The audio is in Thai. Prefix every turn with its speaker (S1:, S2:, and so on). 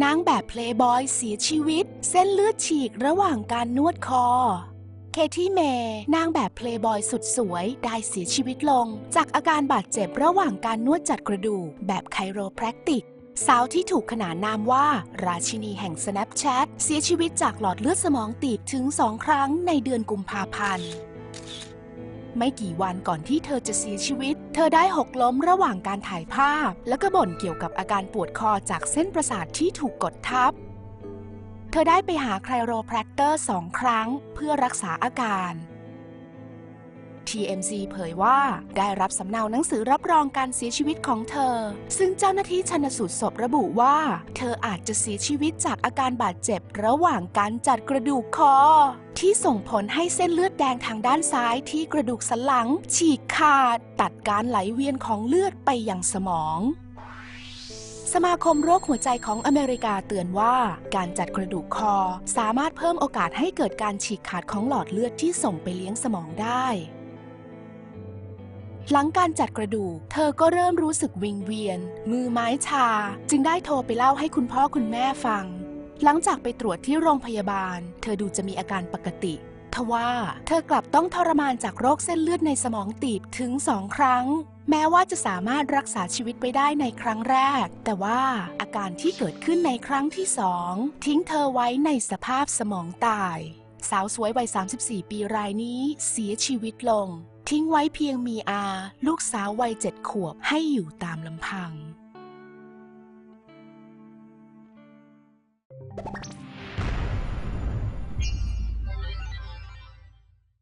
S1: นางแบบเพลย์บอยเสียชีวิต เส้นเลือดฉีกระหว่างการนวดคอ เคที่เมย์นางแบบเพลย์บอยสุดสวยได้เสียชีวิตลง จากอาการบาดเจ็บระหว่างการนวดจัดกระดูกแบบไคโรแพรคติกสาวที่ถูกขนานนามว่า ราชินีแห่ง Snapchat เสียชีวิตจากหลอดเลือดสมองตีบถึงสองครั้งในเดือนกุมภาพันธ์ ไม่กี่วันก่อนที่เธอจะเสียชีวิต เธอได้หกล้มระหว่างการถ่ายภาพ และก็บ่นเกี่ยวกับอาการปวดคอจากเส้นประสาทที่ถูกกดทับ เธอได้ไปหาไคลโรแพรคเตอร์สองครั้ง เพื่อรักษาอาการ TMZ เผยว่า ได้รับสำเนาหนังสือรับรองการเสียชีวิตของเธอ ซึ่งเจ้าหน้าที่ชันสูตรศพระบุว่า เธออาจจะเสียชีวิตจากอาการบาดเจ็บระหว่างการจัดกระดูกคอ ที่ส่งผลให้เส้นเลือดแดงทางด้านซ้ายที่กระดูกสันหลัง ฉีกขาด ตัดการไหลเวียนของเลือดไปยังสมองสมาคมโรคหัวใจของอเมริกาเตือนว่า การจัดกระดูกคอ สามารถเพิ่มโอกาสให้เกิดการฉีกขาดของหลอดเลือดที่ส่งไปเลี้ยงสมองได้ หลังการจัดกระดูก เธอก็เริ่มรู้สึกวิงเวียน มือไม้ชา จึงได้โทรไปเล่าให้คุณพ่อคุณแม่ฟัง หลังจากไปตรวจที่โรงพยาบาล เธอดูจะมีอาการปกติทว่าเธอกลับต้องทรมานจากโรคเส้นเลือดในสมองตีบถึงสองครั้ง แม้ว่าจะสามารถรักษาชีวิตไปได้ในครั้งแรก แต่ว่าอาการที่เกิดขึ้นในครั้งที่สองทิ้งเธอไว้ในสภาพสมองตาย สาวสวยวัย 34 ปีรายนี้เสียชีวิตลง ทิ้งไว้เพียงมีอา ลูกสาววัยเจ็ดขวบให้อยู่ตามลำพัง